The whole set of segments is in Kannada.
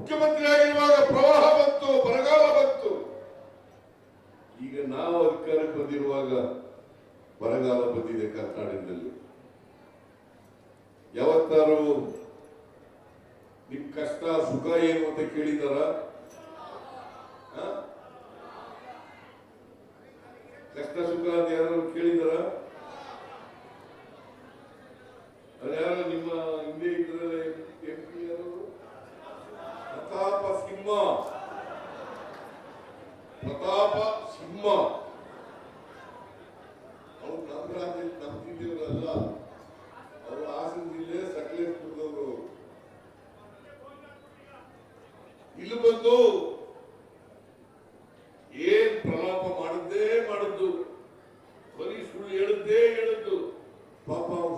ಮುಖ್ಯಮಂತ್ರಿ ಆಗಿರುವಾಗ ಪ್ರವಾಹ ಬಂತು, ಬರಗಾಲ ಬಂತು. ಈಗ ನಾವು ಅಧಿಕಾರಕ್ಕೆ ಬಂದಿರುವಾಗ ಬರಗಾಲ ಬಂದಿದೆ ಕರ್ನಾಟಕದಲ್ಲಿ ಯಾವತ್ತಾರು ನಿಮ್ ಕಷ್ಟ, ಸುಖ ಏನು ಅಂತ ಕೇಳಿದಾರ? ಕಷ್ಟ, ಸುಖ ಅಂತ ಯಾರು ಕೇಳಿದಾರ?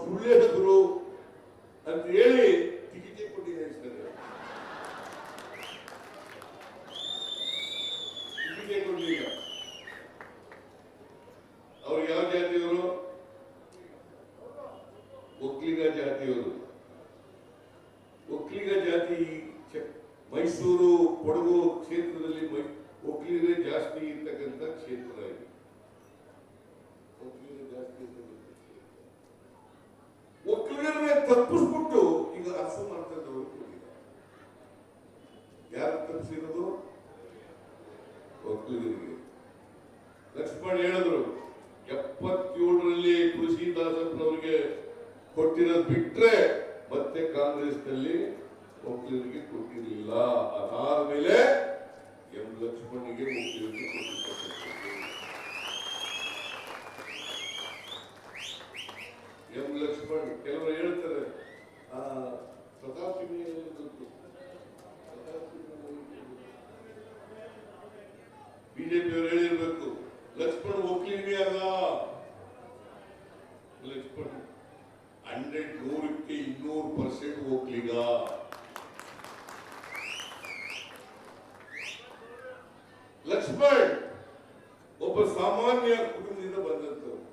ಸುಳ್ಳು ಹೇಳಿದ್ರು ಅಂತ ಹೇಳಿ ಟಿಕೆಟ್ ಕೊಟ್ಟಿದ್ದಾರೆ ಅವ್ರು ಯಾವ ಜಾತಿಯವರು? ಒಕ್ಕಲಿಗ ಜಾತಿಯವರು. ಒಕ್ಕಲಿಗ ಜಾತಿ ಮೈಸೂರು ಕೊಡಗು ಕ್ಷೇತ್ರದಲ್ಲಿ ಒಕ್ಕಲಿಗರೇ ಜಾಸ್ತಿ ಇರ್ತಕ್ಕಂಥ ಕ್ಷೇತ್ರ ಇದು ಒಕ್ಕಲಿಗರೇ ಜಾಸ್ತಿ ಇರ್ತಕ್ಕಂಥ ಕ್ಷೇತ್ರ. ಒಕ್ಕಲಿಗರನ್ನೇ ತಪ್ಪಿಸ್ಬಿಟ್ಟು ಈಗ ಅರ್ಥ ಮಾಡ್ತಾ ಇದ್ದವರು ತಪ್ಪಿಸಿರೋದು ಒಕ್ಕಲಿಗರಿಗೆ ಲಕ್ಷ್ಮಣ್ ಹೇಳಿದ್ರು, ಎಪ್ಪತ್ತೇಳರಲ್ಲಿ ದಾಸಪ್ಪನವರಿಗೆ ಕೊಟ್ಟಿರೋದು ಬಿಟ್ರೆ ಮತ್ತೆ ಕಾಂಗ್ರೆಸ್ನಲ್ಲಿ ಒಕ್ಕಲಿಗರಿಗೆ ಕೊಟ್ಟಿರಲಿಲ್ಲ. ಅದಾದ್ಮೇಲೆ ಎಂ ಲಕ್ಷ್ಮಣ್ಗೆ ಒಕ್ಕಲಿಗರಿಗೆ ಕೊಟ್ಟಿರ್ತಕ್ಕಂಥದ್ದು ಎಂ ಲಕ್ಷ್ಮಣ್ ಕೆಲವರು ಹೇಳ್ತಾರೆ ಆ, ಪ್ರತಾಪ್ ಸಿಂಹ ಗೊತ್ತು ಪ್ರತಾಪ್ ಬಿಜೆಪಿ ಅವರು ಹೇಳಿರ್ಬೇಕು ಲಕ್ಷ್ಮಣ್ ಒಕ್ಕಲಿಗನೇ ಅಲ್ಲ ಲಕ್ಷ್ಮಣ್ ಹಂಡ್ರೆಡ್, ನೂರಕ್ಕೆ ಇನ್ನೂರು ಪರ್ಸೆಂಟ್ ಹೋಗ್ಲಿಗ. ಲಕ್ಷ್ಮಣ್, ಒಬ್ಬ ಸಾಮಾನ್ಯ ಕುಟುಂಬದಿಂದ ಬಂದಂತವರು.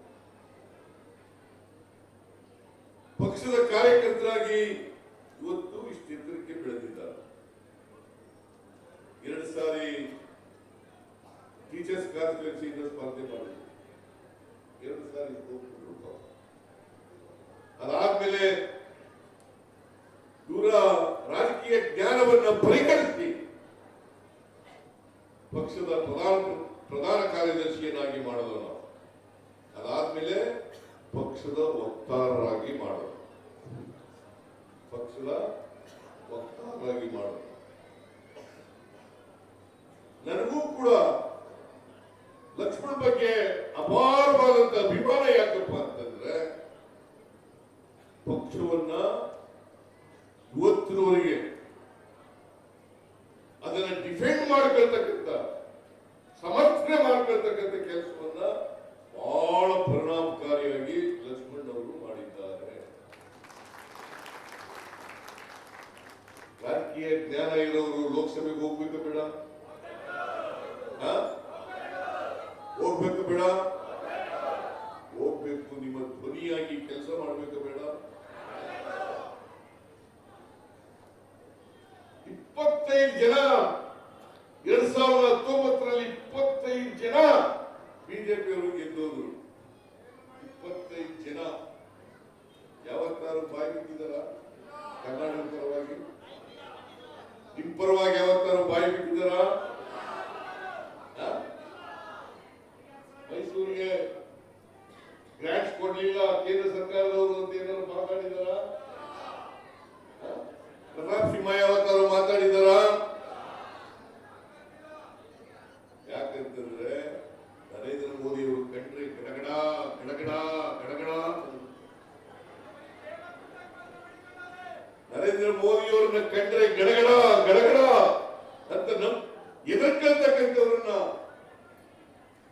ಪಕ್ಷದ ಕಾರ್ಯಕರ್ತರಾಗಿ ಇವತ್ತು ಇಷ್ಟು ಎತ್ತರಕ್ಕೆ ಬೆಳೆದಿದ್ದಾರೆ. ಎರಡು ಸಾರಿ ಟೀಚರ್ಸ್ ಕಾನ್ಸ್ಟಿಟ್ಯೂನ್ಸಿಯಿಂದ ಸ್ಪರ್ಧೆ ಮಾಡಿದ್ರು. ಎರಡು ಸಾರಿ. ಅದಾದ್ಮೇಲೆ ಇವರ ರಾಜಕೀಯ ಜ್ಞಾನವನ್ನ ಪರಿಗಣಿಸಿ ಪಕ್ಷದ ಪ್ರಧಾನ ಪ್ರಧಾನ ಕಾರ್ಯದರ್ಶಿಯನ್ನಾಗಿ ಮಾಡೋದು ನಾವು. ಅದಾದ್ಮೇಲೆ ಪಕ್ಷದ ವಕ್ತಾರರಾಗಿ ಮಾಡೋದು. ಪಕ್ಷದ ವಕ್ತಾರರಾಗಿ ಮಾಡೋದು. ನನಗೂ ಕೂಡ ಲಕ್ಷ್ಮಣ್ ಬಗ್ಗೆ ಅಪಾರವಾದಂತ ಅಭಿಮಾನ ಯಾಕಪ್ಪ ಜನ, ಎರಡ್ ಸಾವಿರದ ಹತ್ತೊಂಬತ್ತರಲ್ಲಿ ಇಪ್ಪತ್ತೈದು ಜನ ಬಿಜೆಪಿಯವರು ಗೆದ್ದೋದ್ರು ಇಪ್ಪತ್ತೈದು ಜನ. ಯಾವತ್ತಾರು ಬಾಯಿ ಬಿಟ್ಟಿದಾರ ಕರ್ನಾಟಕ ಪರವಾಗಿ. ನಿಮ್ ಪರವಾಗಿ ಯಾವತ್ತಾರು ಬಾಯಿ ಬಿಟ್ಟಿದಾರ ಆ? ಮೈಸೂರಿಗೆ ಗ್ರಾಂಟ್ಸ್ ಕೊಡ್ಲಿಲ್ಲ ಕೇಂದ್ರ ಸರ್ಕಾರದವರು ಅಂತ ಏನಾದ್ರು ಮಾತಾಡಿದಾರ ಪ್ರತಾಪ್ ಸಿಂಹ ಯಾವತ್ತಾರು ಮಾತಾಡಿದಾರ ಯಾಕಂತಂದ್ರೆ ನರೇಂದ್ರ ಮೋದಿ ಅವರು ಕಂಡ್ರೆ ಗಡಗಡ ಗಡಗಡ ಗಡಗಡ ನರೇಂದ್ರ ಅವರನ್ನ ಕಂಡ್ರೆ ಗಡಗಡ ಗಡಗಡ ಅಂತ ನಮ್ ಎದುರ್ಕಂತಕ್ಕಂಥವ್ರನ್ನ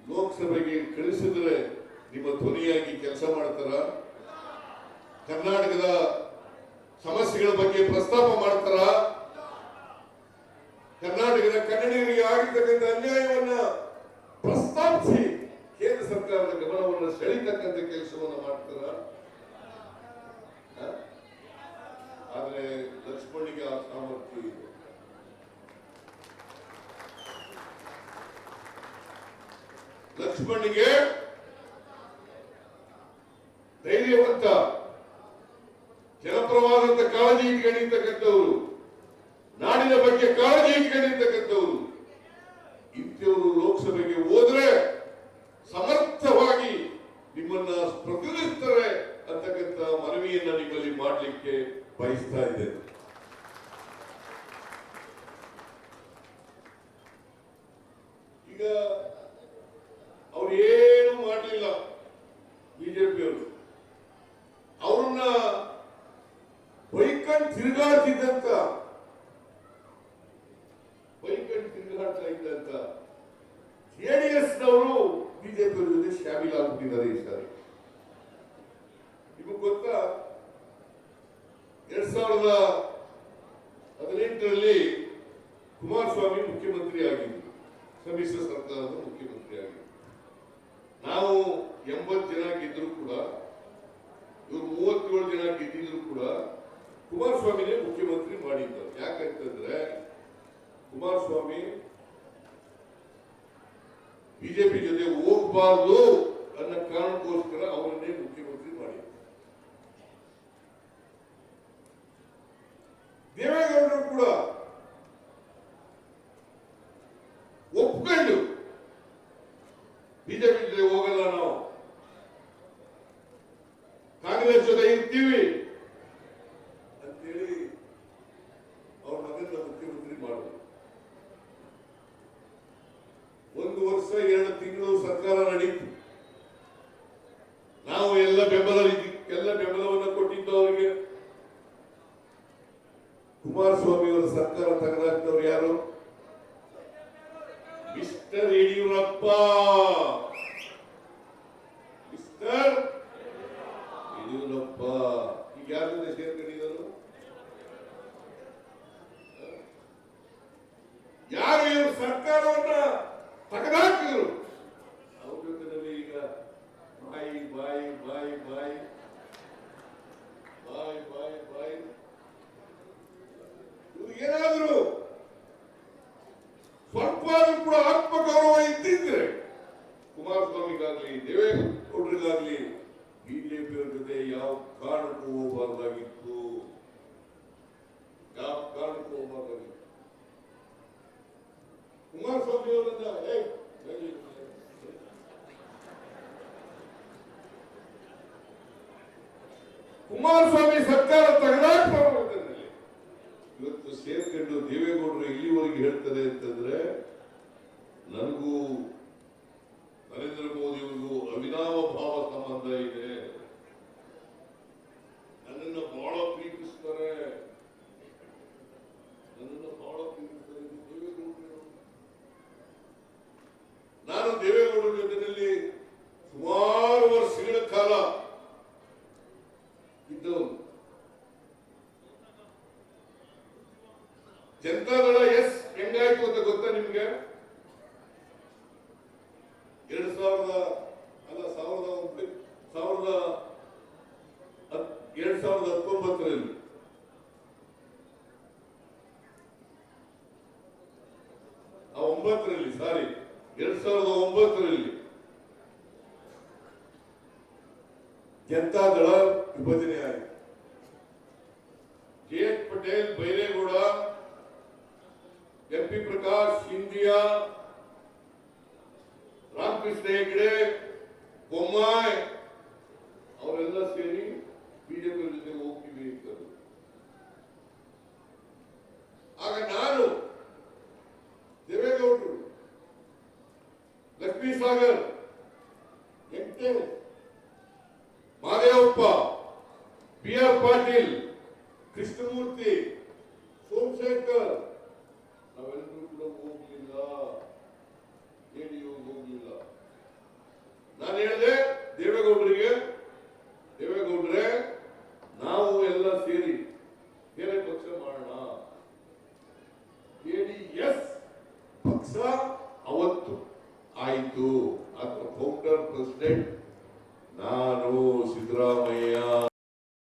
ಲೋಕಸಭೆಗೆ ಕಳಿಸಿದ್ರೆ ನಿಮ್ಮ ಧ್ವನಿಯಾಗಿ ಕೆಲಸ ಮಾಡ್ತಾರ? ಕರ್ನಾಟಕದ ಸಮಸ್ಯೆಗಳ ಬಗ್ಗೆ ಪ್ರಸ್ತಾಪ ಮಾಡ್ತಾರ? ಕರ್ನಾಟಕದ ಕನ್ನಡಿಗರಿಗೆ ಆಗಿರ್ತಕ್ಕಂಥ ಅನ್ಯಾಯವನ್ನ ಪ್ರಸ್ತಾಪಿಸಿ ಕೇಂದ್ರ ಸರ್ಕಾರದ ಗಮನವನ್ನು ಸೆಳೀತಕ್ಕಂಥ ಕೆಲಸವನ್ನು ಮಾಡ್ತಾರ? ಲಕ್ಷ್ಮಣಿಗೆ ಧೈರ್ಯವಂತ ಜನಪ್ರವಾದಂತ ಕಾಳಜಿ ಇಟ್ಕೊಂಡಿರ್ತಕ್ಕಂಥವರು. ನಾಡಿನ ಬಗ್ಗೆ ಕಾಳಜಿ ಇಟ್ಕೊಂಡಿರ್ತಕ್ಕಂಥ ಅವ್ರು ಏನು ಮಾಡಲಿಲ್ಲ ಬಿಜೆಪಿಯವರು. ಅವ್ರನ್ನ ಬೈಕಂಡ್ ತಿರುಗಾಡ್ತಿದ್ದಂತ ಬೈಕಂಡ್ ತಿರುಗಾಡ್ತಾ ಇದ್ದಂತ ಜೆಡಿಎಸ್ ನವರು ಬಿಜೆಪಿ ಜೊತೆ ಶಾಮಿಲ್ ಆಗ್ಬಿಟ್ಟಿದ್ದಾರೆ ಈ ಸಾರಿ. ನಿಮಗೆ ಗೊತ್ತಾ? ಎರಡ್ ಸಾವಿರದ ಹದಿನೆಂಟರಲ್ಲಿ ಕುಮಾರಸ್ವಾಮಿ ಮುಖ್ಯಮಂತ್ರಿ ಆಗಿದ್ರು. ಸಮ್ಮಿಶ್ರ ಸರ್ಕಾರದ ಮುಖ್ಯಮಂತ್ರಿ ಆಗಿದ್ರು. ನಾವು ಎಂಬತ್ತು ಜನ ಗೆದ್ರು ಕೂಡ, ಇವರು ಮೂವತ್ತೇಳು ಜನ ಗೆದ್ದಿದ್ರು ಕೂಡ ಕುಮಾರಸ್ವಾಮಿನೇ ಮುಖ್ಯಮಂತ್ರಿ ಮಾಡಿದ್ದರು. ಯಾಕಂತಂದ್ರೆ ಕುಮಾರಸ್ವಾಮಿ ಬಿಜೆಪಿ ಜೊತೆ ಹೋಗಬಾರದು ಅನ್ನೋ ಕಾರಣಕ್ಕೋಸ್ಕರ ಅವರನ್ನೇ ಮುಖ್ಯಮಂತ್ರಿ ಮಾಡಿದ್ರು ದೇವೇಗೌಡರು ಕೂಡ ಒಪ್ಕೊಂಡು ಬಿಜೆಪಿ ಜೊತೆ ಹೋಗಲ್ಲ ನಾವು ಕಾಂಗ್ರೆಸ್ ಜೊತೆ ಇರ್ತೀವಿ ಅಂತೇಳಿ ಅವ್ರ ಮಗನ ಮುಖ್ಯಮಂತ್ರಿ ಮಾಡಿದ್ರು ಒಂದು ವರ್ಷ ಎರಡು ತಿಂಗಳು ಸರ್ಕಾರ ನಡೀತು. ನಾವು ಎಲ್ಲ ಬೆಂಬಲ ಎಲ್ಲ ಬೆಂಬಲವನ್ನು ಕೊಟ್ಟಿದ್ದು ಅವರಿಗೆ. ಕುಮಾರಸ್ವಾಮಿ ಅವರ ಸರ್ಕಾರ ತೆಗೆದಾಕ್ತವ್ರು ಯಾರು? ಮಿಸ್ಟರ್ ಯಡಿಯೂರಪ್ಪ. ಮಿಸ್ಟರ್ ಯಡಿಯೂರಪ್ಪ. ಈಗ ಯಾರ ಜೊತೆ ಸೇರ್ಕೊಂಡಿದ್ದರು ಯಾರು ಇವರು ಸರ್ಕಾರವನ್ನ Taka ಕುಮಾರಸ್ವಾಮಿ ಜನತಾದಳ ಎಸ್ ಹೆಂಗಾಯ್ತು ಅಂತ ಗೊತ್ತಾ ನಿಮ್ಗೆ? ಎರಡ್ ಸಾವಿರದ, ಅಲ್ಲ, ಸಾವಿರದ ಸಾವಿರದ ಎರಡ್ ಸಾವಿರದ ಹತ್ತೊಂಬತ್ತರಲ್ಲಿ. ಒಂಬತ್ತರಲ್ಲಿ, ಸಾರಿ, ಎರಡ್ ಸಾವಿರದ ಒಂಬತ್ತರಲ್ಲಿ. ಜನತಾದಳ ವಿಭಜನೆ ಆಯಿತು? ಪ್ರಕಾಶ್ ಇಂಡಿಯಾ ರಾಮಕೃಷ್ಣ ಹೆಗಡೆ ಬೊಮ್ಮಾಯ್ ಅವರೆಲ್ಲ ಸೇರಿ ಬಿಜೆಪಿ ಜೊತೆ ಹೋಗ್ತೀವಿ ಅಂತಂದ್ರು ಆಗ ನಾನು ದೇವೇಗೌಡರು ಲಕ್ಷ್ಮೀ ಸಾಗರ್ ವೆಂಕಟೇಶ್